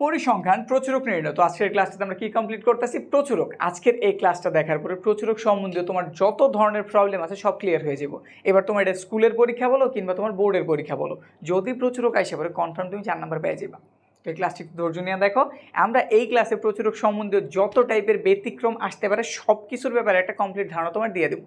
পরিসংখ্যান প্রচুরক নির্ণয় তো আজকের ক্লাসটাতে আমরা কি কমপ্লিট করতেছি? প্রচুরক। আজকের এই ক্লাসটা দেখার পরে প্রচুরক সম্বন্ধীয় তোমার যত ধরনের প্রবলেম আছে সব ক্লিয়ার হয়ে যাব। এবার তোমার এটা স্কুলের পরীক্ষা বলো কিংবা তোমার বোর্ডের পরীক্ষা বলো। যদি প্রচুরক আসে পরে কনফার্ম তুমি চার নাম্বার পেয়ে যাবা। তো এই ক্লাসটি ধৈর্য নিয়ে দেখো। আমরা এই ক্লাসে প্রচুরক সম্বন্ধীয় যত টাইপের ব্যতিক্রম আসতে পারে সব কিছুর ব্যাপারে একটা কমপ্লিট ধারণা তোমার দিয়ে দেবো।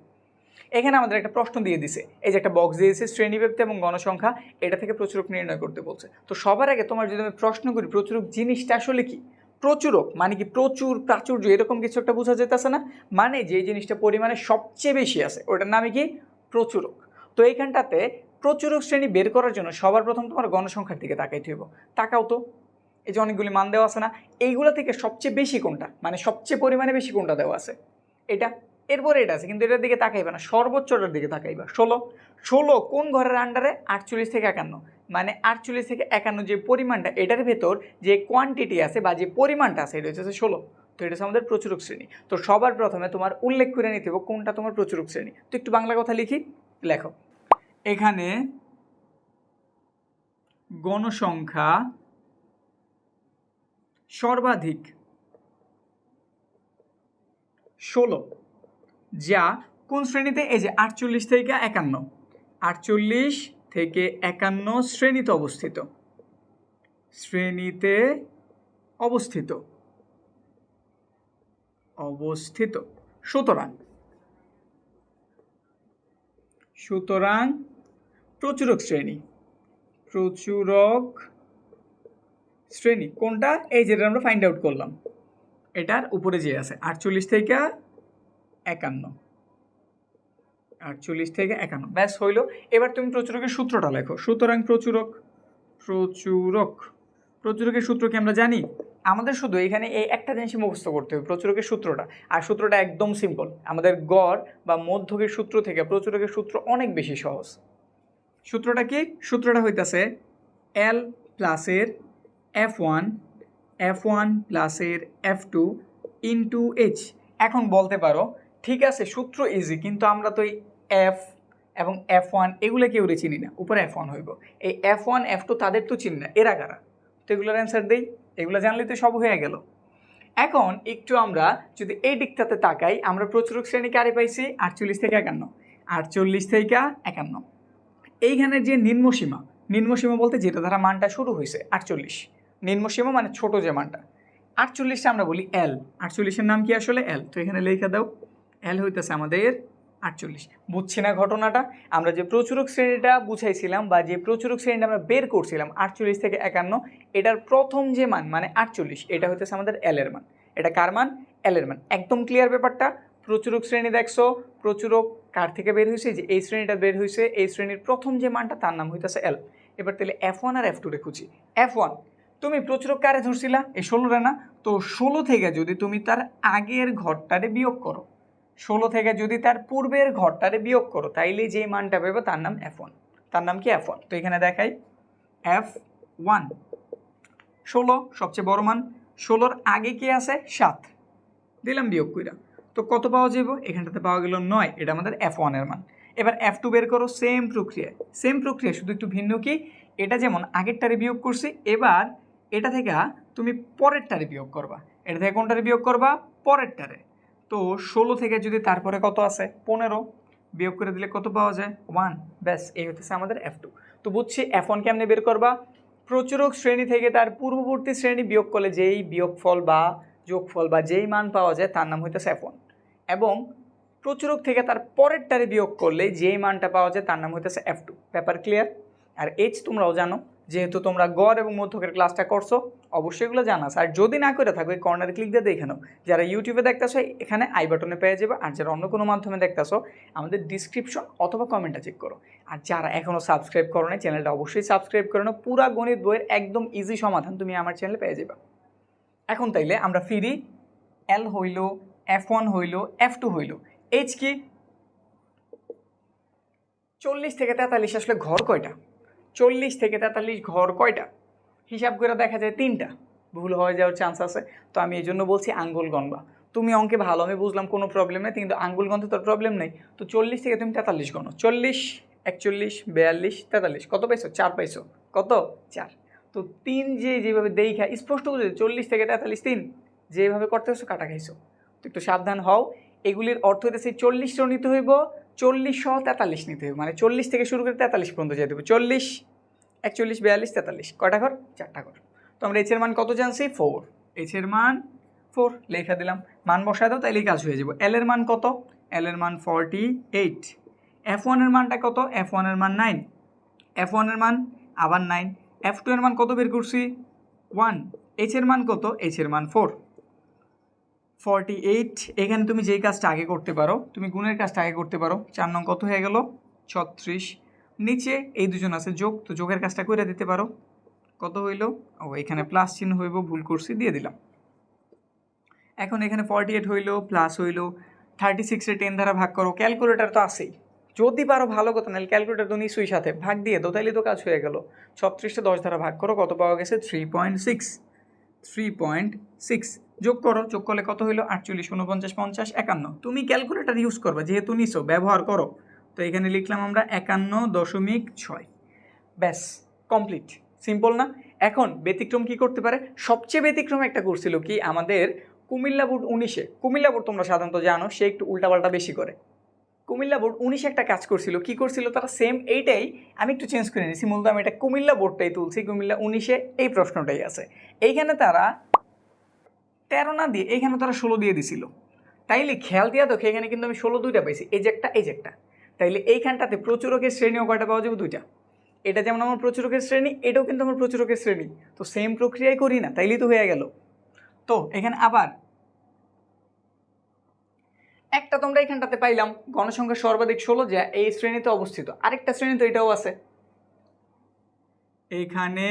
এখানে আমাদের একটা প্রশ্ন দিয়ে দিছে, এই যে একটা বক্স দিয়েছে, শ্রেণীব্যাপ্তি এবং গণসংখ্যা, এটা থেকে প্রচুরক নির্ণয় করতে বলছে। তো সবার আগে তোমার যদি আমি প্রশ্ন করি, প্রচুরক জিনিসটা আসলে কি? প্রচুরক মানে কি প্রচুর প্রাচুর্য, এরকম কিছু একটা বোঝা যেতেছে না? মানে যে জিনিসটা পরিমাণে সবচেয়ে বেশি আছে, ওটার নামে কি? প্রচুরক। তো এইখানটাতে প্রচুরক শ্রেণি বের করার জন্য সবার প্রথম তোমার গণসংখ্যার দিকে তাকাইতে হইব। তাকাও তো, এই যে অনেকগুলি মান দেওয়া আছে না, এইগুলো থেকে সবচেয়ে বেশি কোনটা? মানে সবচেয়ে পরিমাণে বেশি কোনটা দেওয়া আছে? এটা এরপরে এটা আছে, কিন্তু এটার দিকে তাকাইবা না, সর্বোচ্চটার দিকে তাকাইবা। ষোলো ষোলো কোন ঘরের আন্ডারে আটচল্লিশ থেকে একান্ন। মানে আটচল্লিশ থেকে একান্ন যে পরিমাণটা, এটার ভেতর যে কোয়ান্টিটি আছে বা যে পরিমাণটা আছে, এটা হচ্ছে ষোলো। তো এটা আমাদের প্রচুরক শ্রেণি। তো সবার প্রথমে তোমার উল্লেখ করে নিতে হবে কোনটা তোমার প্রচুরক শ্রেণি। তো একটু বাংলা কথা লিখি, লেখো। এখানে গণসংখ্যা সর্বাধিক। ষোলো। যা কোন শ্রেণীতে? এই যে আটচল্লিশ থেকে একান্ন। আটচল্লিশ থেকে একান্ন শ্রেণীতে অবস্থিত। শ্রেণীতে অবস্থিত। অবস্থিত। সুতরাং সুতরাং প্রচুরক শ্রেণি। প্রচুরক শ্রেণি। কোনটা? এই যেটা আমরা ফাইন্ড আউট করলাম। এটার উপরে যে আছে, আটচল্লিশ থেকে একান্ন। আটচল্লিশ থেকে একান্ন। ব্যাস হইল। এবার তুমি প্রচুরকের সূত্রটা লেখো। সুতরাং প্রচুরক প্রচুরক। প্রচুরকের সূত্র কি আমরা জানি? আমাদের শুধু এখানে এই একটা জিনিসই মুখস্থ করতে হবে, প্রচুরকের সূত্রটা। আর সূত্রটা একদম সিম্পল আমাদের গড় বা মধ্যকের সূত্র থেকে প্রচুরকের সূত্র অনেক বেশি সহজ। সূত্রটা কি? সূত্রটা হইতাছে এল প্লাসের এফ ওয়ান এফ ওয়ান প্লাসের এফ টু ইন্টু এইচ এখন বলতে পারো ঠিক আছে, সূত্র ইজি কিন্তু আমরা তো এই এফ এবং এফ ওয়ান এগুলো কেউ চিনি না, উপরে এফ ওয়ান হইব। এই এফ ওয়ান এফ টু তাদের তো চিনি না, এরা কারা? তো এগুলোর অ্যান্সার দেই, এগুলো জানলে তো সব হয়ে গেল। এখন একটু আমরা যদি এই দিকটাতে তাকাই, আমরা প্রচুরক শ্রেণি কারে পাইছি? আটচল্লিশ থেকে একান্ন। আটচল্লিশ থেকে একান্ন। এইখানের যে নিম্নসীমা নিম্নসীমা বলতে যেটা দ্বারা মানটা শুরু হয়েছে আটচল্লিশ। নিম্নসীমা মানে ছোট যে মানটা। আটচল্লিশটা আমরা বলি এল আটচল্লিশের নাম কি আসলে এল তো এখানে লেখা দাও। এল হইতেছে আমাদের আটচল্লিশ। বুঝছি না ঘটনাটা? আমরা যে প্রচুরক শ্রেণীটা বুঝাইছিলাম বা যে প্রচুরক শ্রেণীটা আমরা বের করছিলাম, আটচল্লিশ থেকে একান্ন, এটার প্রথম যে মান মানে আটচল্লিশ, এটা হইতেছে আমাদের এল এর মান। এটা কার মান? এল এর মান। একদম ক্লিয়ার ব্যাপারটা? প্রচুরক শ্রেণি দেখছ? প্রচুরক কার থেকে বের হয়েছে যে এই শ্রেণীটা বের হয়েছে এই শ্রেণির প্রথম যে মানটা তার নাম হইতেছে এল এবার তাহলে এফ ওয়ান আর এফ টু রে খুঁজি। এফ ওয়ান তুমি প্রচুরক কারে ধরছিলা? এই ষোলোরে না? তো ষোলো থেকে যদি তুমি তার আগের ঘরটারে বিয়োগ করো ষোলো থেকে যদি তার পূর্বের ঘরটারে বিয়োগ করো তাইলে যে মানটা পাবে তার নাম এফ ওয়ান তার নাম কি এফ ওয়ান তো এখানে দেখাই। এফ ওয়ান ষোলো, সবচেয়ে বড় মান। ষোলোর আগে কি আছে? সাত। দিলাম বিয়োগ কইরা। তো কত পাওয়া যাবে এখানটাতে পাওয়া গেল নয়। এটা আমাদের এফ ওয়ানের মান। এবার এফ টু বের করো সেম প্রক্রিয়া সেম প্রক্রিয়া শুধু একটু ভিন্ন কি? এটা যেমন আগেরটারে বিয়োগ করছি, এবার এটা থেকে তুমি পরেরটারে বিয়োগ করবা। এটা থেকে কোনটারে বিয়োগ করবা? পরেরটারে। তো ষোলো থেকে যদি তারপরে কত আছে? পনেরো। বিয়োগ করে দিলে কত পাওয়া যায়? ওয়ান। ব্যাস, এই হতেছে আমাদের এফ টু। তো বুঝছি, এফ ওয়ান কেমনে বের করবা? প্রচুরক শ্রেণি থেকে তার পূর্ববর্তী শ্রেণি বিয়োগ করলে যেই বিয়োগফল বা যোগফল বা যেই মান পাওয়া যায়, তার নাম হইতেছে এফ ওয়ান। এবং প্রচুরক থেকে তার পরেরটারে বিয়োগ করলে যেই মানটা পাওয়া যায়, তার নাম হইতেছে এফ টু। ব্যাপার ক্লিয়ার? আর এইচ তোমরাও জানো যেহেতু তোমরা গড় এবং মধ্যকের ক্লাসটা করছ, অবশ্যই এগুলো জানাস। আর যদি না করে থাকো, এই কর্নারে ক্লিক দিয়ে দেখে নাও। যারা ইউটিউবে দেখতেছো, এখানে আই বাটনে পেয়ে যাবে। আর যারা অন্য কোনো মাধ্যমে দেখতেছো, আমাদের ডিসক্রিপশন অথবা কমেন্টটা চেক করো। আর যারা এখনও সাবস্ক্রাইব করো না চ্যানেলটা অবশ্যই সাবস্ক্রাইব করে নাও। পুরা গণিত বইয়ের একদম ইজি সমাধান তুমি আমার চ্যানেলে পেয়ে যাবে। এখন তাইলে আমরা ফিরি। এল হইল এফ ওয়ান হইল এফ টু হইল। এইচ কি? চল্লিশ থেকে তেতাল্লিশ আসলে ঘর কয়টা? চল্লিশ থেকে তেতাল্লিশ ঘর কয়টা? হিসাব করে দেখা যায় তিনটা। ভুল হয়ে যাওয়ার চান্স আছে। তো আমি এই জন্য বলছি আঙ্গুল গণবা তুমি অঙ্কে ভালো আমি বুঝলাম, কোনো প্রবলেম নেই। কিন্তু আঙ্গুল গণতে তোর প্রবলেম নেই। তো চল্লিশ থেকে তুমি তেতাল্লিশ গণো। চল্লিশ, একচল্লিশ, বিয়াল্লিশ, তেতাল্লিশ। কত পাইছো? চার পাইছো। কত? চার। তো তিন যে যেভাবে দেখা, স্পষ্ট বুঝে চল্লিশ থেকে তেতাল্লিশ তিন। যেভাবে করতে হচ্ছে কাটা খাইছো। তো একটু সাবধান হও। এগুলির অর্থ হইতেছে চল্লিশও নিতে হইব, চল্লিশ সহ তেতাল্লিশ নিতে হইব। মানে চল্লিশ থেকে শুরু করে তেতাল্লিশ পর্যন্ত যেতে হবে চল্লিশ, একচল্লিশ, বিয়াল্লিশ, তেতাল্লিশ। কয়টা ঘর? চারটা ঘর। তো আমরা এইচের মান কত জানছি? ফোর এইচের মান ফোর লেখা দিলাম। মান বসায় দাও, তাইলেই কাজ হয়ে যাব। এল এর মান কত? এল এর মান ফর্টি এইট এফ ওয়ানের মানটা কত? এফ ওয়ানের মান নাইন এফ ওয়ানের মান আবার নাইন এফ টু এর মান কত বের করছি? ওয়ান এইচ এর মান কত? এইচ এর মান ফোর ফর্টি এইট এখানে তুমি যেই কাজটা আগে করতে পারো, তুমি গুণের কাজটা আগে করতে পারো, চার নং কত হয়ে গেল? ছত্রিশ। নিচে এই দুজন আছে যোগ, তো যোগের কাজটা করে দিতে পারো। কত হইল? ও, এখানে প্লাস চিহ্ন হইব, ভুল করছি, দিয়ে দিলাম। এখন এখানে ফর্টি এইট হইল প্লাস হইল থার্টি সিক্সে টেন দ্বারা ভাগ করো ক্যালকুলেটার তো আছেই। যদি পারো ভালো কথা, নাহলে ক্যালকুলেটার তো নিশ্চয়ই সাথে। ভাগ দিয়ে তো তাইলে তো কাজ হয়ে গেল। ছত্রিশটা দশ দ্বারা ভাগ করো, কত পাওয়া গেছে? Three point six three point six যোগ করো, যোগ করলে কত হইল? আটচল্লিশ, উনপঞ্চাশ, পঞ্চাশ, একান্ন। তুমি ক্যালকুলেটার ইউজ করবে, যেহেতু নিছো, ব্যবহার করো। তো এখানে লিখলাম আমরা একান্ন দশমিক ছয়। ব্যাস কমপ্লিট সিম্পল না? এখন ব্যতিক্রম কি করতে পারে? সবচেয়ে ব্যতিক্রম একটা করছিল কি? আমাদের কুমিল্লা বোর্ড উনিশে। কুমিল্লা বোর্ড তোমরা সাধারণত জানো, সে একটু উল্টাপাল্টা বেশি করে। কুমিল্লা বোর্ড উনিশে একটা কাজ করছিল, কি করছিল? তারা সেম এইটাই, আমি একটু চেঞ্জ করে নিয়েছি মূলত আমি এটা কুমিল্লা বোর্ডটাই তুলছি, কুমিল্লা উনিশে এই প্রশ্নটাই আছে। এইখানে তারা তেরো না দিয়ে, এইখানে তারা ষোলো দিয়ে দিছিল। তাইলে খেয়াল দিয়া দেখো, এখানে কিন্তু আমি ষোলো দুইটা পাইছি। এই যে একটা, এই যে একটা। তাইলে এইখানটাতে প্রচুরকের শ্রেণীও কয়টা পাওয়া যাবে? দুইটা। এটা যেমন আমার প্রচুরকের শ্রেণি, এটাও কিন্তু আমার প্রচুরকের শ্রেণি। তো সেম প্রক্রিয়াই করি না, তাইলেই তো হয়ে গেল। তো এখানে আবার একটা তোমরা এখানটাতে পাইলাম, গণসংখ্যা সর্বাধিক ষোলো, যা এই শ্রেণীতে অবস্থিত। আরেকটা শ্রেণি তো এটাও আছে। এখানে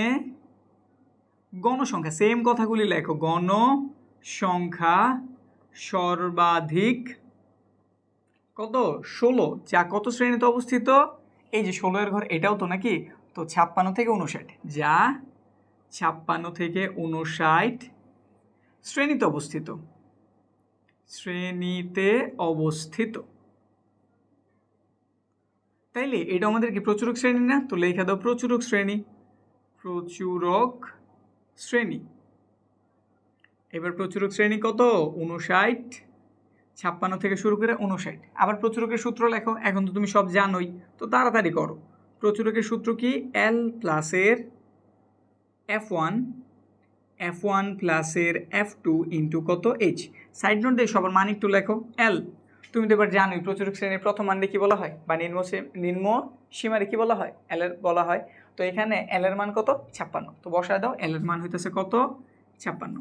গণসংখ্যা সেম কথাগুলি লেখো গণসংখ্যা সর্বাধিক কত? ষোলো। যা কত শ্রেণীতে অবস্থিত? এই যে ষোলো এর ঘর, এটাও তো নাকি? তো ছাপ্পান্ন থেকে উনষাট। যা, ছাপ্পান্ন থেকে উনষাট শ্রেণীতে অবস্থিত। শ্রেণীতে অবস্থিত। তাইলে এটা আমাদের কি প্রচুরক শ্রেণি না? তো লেখা দাও প্রচুরক শ্রেণি। প্রচুরক শ্রেণি। এবার প্রচুরক শ্রেণি কত? উনষাট ছাপ্পান্ন থেকে শুরু করে উনষাট আবার প্রচুরকের সূত্র লেখো। এখন তো তুমি সব জানোই। তো তাড়াতাড়ি করো। প্রচুরকের সূত্র কি? এল প্লাসের এফ ওয়ান এফ ওয়ান প্লাসের এফ টু ইন্টু কত? এইচ সাইড নোট দিয়ে সবার মান একটু লেখো। এল তুমি তো এবার জানোই প্রচুরক শ্রেণির প্রথম মানটা কী বলা হয়? বা নিম্ন নিম্ন সীমারে কী বলা হয়? এল এর বলা হয়। তো এখানে এল এর মান কত? ছাপ্পান্ন। তো বসায় দাও। এল এর মান হইতেছে কত? ছাপ্পান্ন।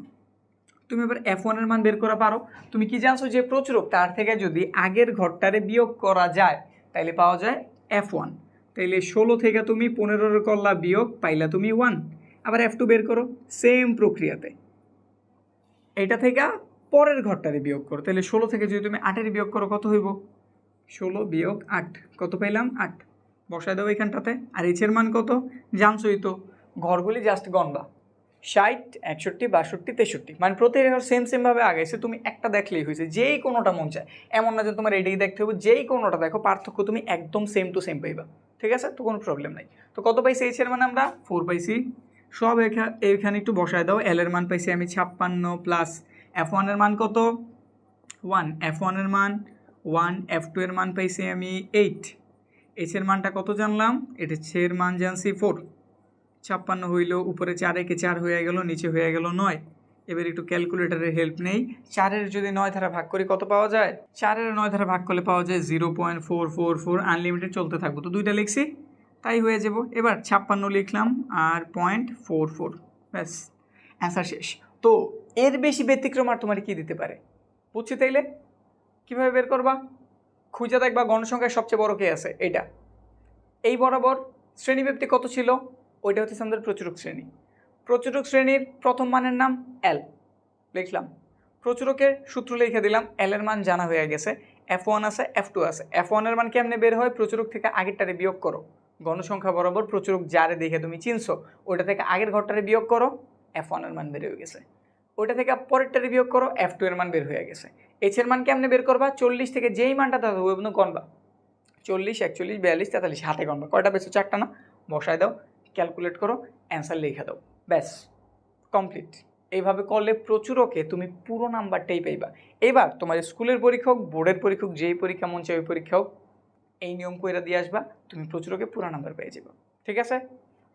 তুমি এবার এফ ওয়ানের মান বের করা পারো। তুমি কি জানছো যে প্রচুরক, তার থেকে যদি আগের ঘরটারে বিয়োগ করা যায়, তাইলে পাওয়া যায় এফ ওয়ান তাইলে ষোলো থেকে তুমি পনেরোর করলা বিয়োগ পাইলা তুমি ওয়ান আবার এফ টু বের করো সেম প্রক্রিয়াতে। এটা থেকে পরের ঘরটারে বিয়োগ করো। তাহলে ষোলো থেকে যদি তুমি আটের বিয়োগ করো, কত হইব? ষোলো বিয়োগ আট। কত পাইলাম? আট। বসায় দাও এখানটাতে আর এইচের মান কত? জানছোই তো। ঘরগুলি জাস্ট গণবা ষাট, একষট্টি, বাষট্টি, তেষট্টি। মানে প্রতি সেম সেমভাবে আগাইছে তুমি একটা দেখলেই হয়েছে, যেই কোনোটা মন চায়। এমন না যে তোমার এটাই দেখতে হবে, যেই কোনোটা দেখো, পার্থক্য তুমি একদম সেম টু সেম পাইবা। ঠিক আছে? তো কোনো প্রবলেম নাই। তো কত পাইছি এইচের মান আমরা? ফোর পাইছি। সব এখা- এখানে একটু বসায় দাও। এল এর মান পাইছি আমি ছাপ্পান্ন প্লাস এফ ওয়ানের মান কত? ওয়ান এফ ওয়ানের মান ওয়ান এফ টু এর মান পাইছি আমি এইট এইচ এর মানটা কত জানলাম? এটা ছের মান জানছি ফোর ছাপ্পান্ন হইল, উপরে চার একে চার হয়ে গেল, নিচে হয়ে গেল নয়। এবার একটু ক্যালকুলেটারের হেল্প নেই। চারের যদি নয় ধারা ভাগ করি কত পাওয়া যায়? চারের নয় ধারা ভাগ করলে পাওয়া যায় zero point four four four unlimited চলতে থাকব। তো দুইটা লিখছি, তাই হয়ে যাব। এবার ছাপ্পান্ন লিখলাম আর পয়েন্ট ফোর ফোর ব্যাস অ্যান্সার শেষ। তো এর বেশি ব্যতিক্রম আর তোমার কি দিতে পারে? বুঝছি তাইলে? কীভাবে বের করবা? খুঁজে দেখবা গণসংখ্যায় সবচেয়ে বড় কে আছে? এইটা। এই বরাবর শ্রেণীব্যাপ্তি কত ছিল? ওইটা হচ্ছে আমাদের প্রচুরক শ্রেণি। প্রচুরক শ্রেণির প্রথম মানের নাম এল লিখলাম। প্রচুরকের সূত্র লিখে দিলাম এল এর মান জানা হয়ে গেছে এফ ওয়ান আছে এফ টু আছে। এফ ওয়ানের মান কেমনে বের হয়? প্রচুরক থেকে আগেরটারে বিয়োগ করো। গণসংখ্যা বরাবর প্রচুরক যারে দেখে তুমি চিনছো, ওইটা থেকে আগের ঘরটারে বিয়োগ করো এফ ওয়ানের মান বের হয়ে গেছে। ওইটা থেকে পরেরটারে বিয়োগ করো এফ টু এর মান বের হয়ে গেছে। এইচ এর মান কেমনে বের করবা? চল্লিশ থেকে যেই মানটা থাকবে ওই গণবা। চল্লিশ, একচল্লিশ, বিয়াল্লিশ, তেতাল্লিশ, হাতে গণবা। কয়টা পেয়েছ? চারটা না? বসায় দাও। ক্যালকুলেট করো অ্যান্সার লিখে দাও। ব্যাস কমপ্লিট এইভাবে করলে প্রচুরকে তুমি পুরো নাম্বারটাই পাইবা। এবার তোমার স্কুলের পরীক্ষা হোক, বোর্ডের পরীক্ষা হোক, যেই পরীক্ষা মন চাই ওই পরীক্ষা হোক, এই নিয়ম কইরা দিয়ে আসবা, তুমি প্রচুর ওকে পুরো নাম্বার পেয়ে যাবে। ঠিক আছে?